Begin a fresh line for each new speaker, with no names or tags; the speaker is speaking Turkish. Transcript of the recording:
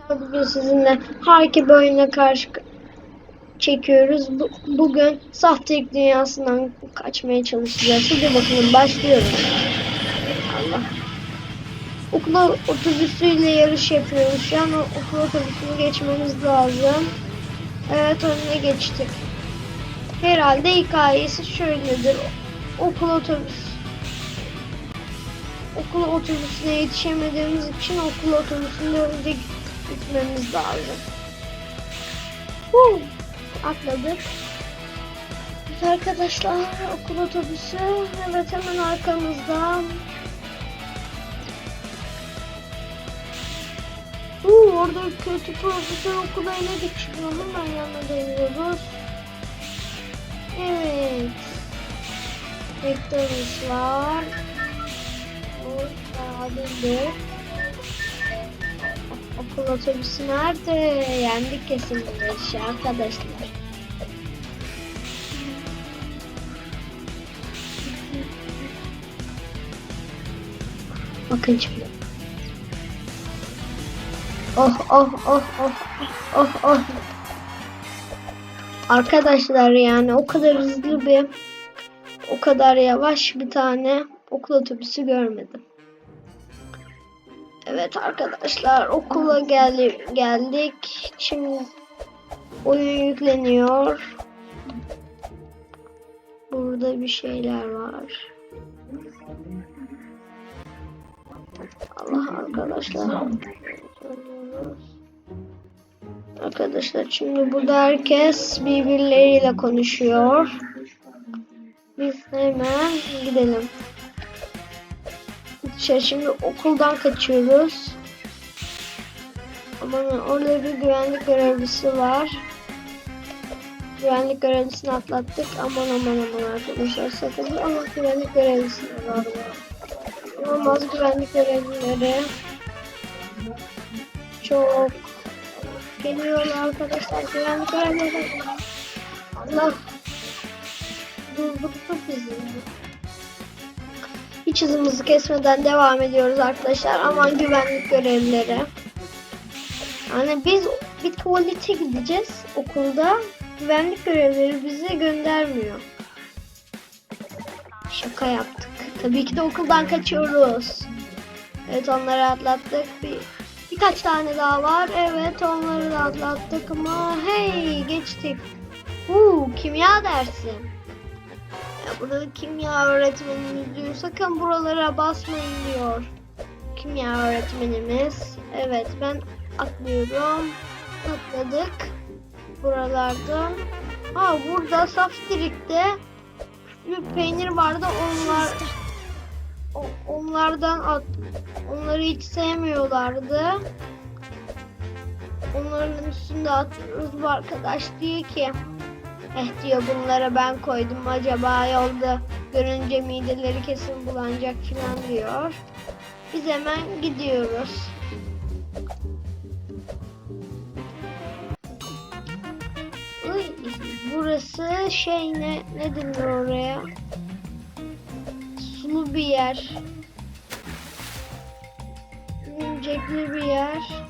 Arkadaşlar bugün sizinle harika bir oyuna karşı çekiyoruz. Bu- bugün sahtelik dünyasından kaçmaya çalışacağız. Hadi bakalım başlıyorum. Allah. Okula otobüsüyle yarış yapıyoruz. Şu an okul otobüsünü geçmemiz lazım. Evet önüne geçtik. Herhalde hikayesi şöyledir. Okul otobüs okul otobüsüne yetişemediğimiz için okul otobüsünde önce gitmemiz lazım. Huu, atladık. Evet arkadaşlar okul otobüsü evet hemen arkamızda. Huu, orada kötü profesör okula ele geçiriyor. Hemen yanına değiyoruz. Evet. Rektörümüz var. Orada Okul otobüsü nerede? Yendik kesin bu işi arkadaşlar. Bakın şimdi. Oh oh oh oh oh oh. Arkadaşlar yani o kadar hızlı bir o kadar yavaş bir tane okul otobüsü görmedim. Evet arkadaşlar okula gel geldik. Şimdi oyun yükleniyor. Burada bir şeyler var. Allah arkadaşlar. Arkadaşlar şimdi burada herkes birbirleriyle konuşuyor. Biz hemen gidelim. Şey, şimdi okuldan kaçıyoruz. Aman orada bir güvenlik görevlisi var. Güvenlik görevlisini atlattık. Aman aman aman arkadaşlar sakın ama güvenlik görevlisi de var. Olmaz güvenlik görevlileri. Çok geliyorlar arkadaşlar güvenlik görevlileri. Allah durdurdu bizi. Hiç hızımızı kesmeden devam ediyoruz arkadaşlar. Aman güvenlik görevlileri. Yani biz bir tuvalete gideceğiz okulda. Güvenlik görevlileri bizi göndermiyor. Şaka yaptık. Tabii ki de okuldan kaçıyoruz. Evet onları atlattık. Bir, birkaç tane daha var. Evet onları da atlattık ama hey geçtik. Uuu kimya dersi. Burada kimya öğretmenimiz diyor sakın buralara basmayın diyor. Kimya öğretmenimiz. Evet ben atlıyorum. Atladık. Buralarda. Ha burada saftirikte bir peynir vardı onlar onlardan at onları hiç sevmiyorlardı. Onların üstünde atıyoruz bu arkadaş diyor ki Eh diyor bunlara ben koydum acaba yolda görünce mideleri kesin bulanacak falan diyor. Biz hemen gidiyoruz. Uy, burası şey ne ne denir oraya? Sulu bir yer. Örümcekli bir yer.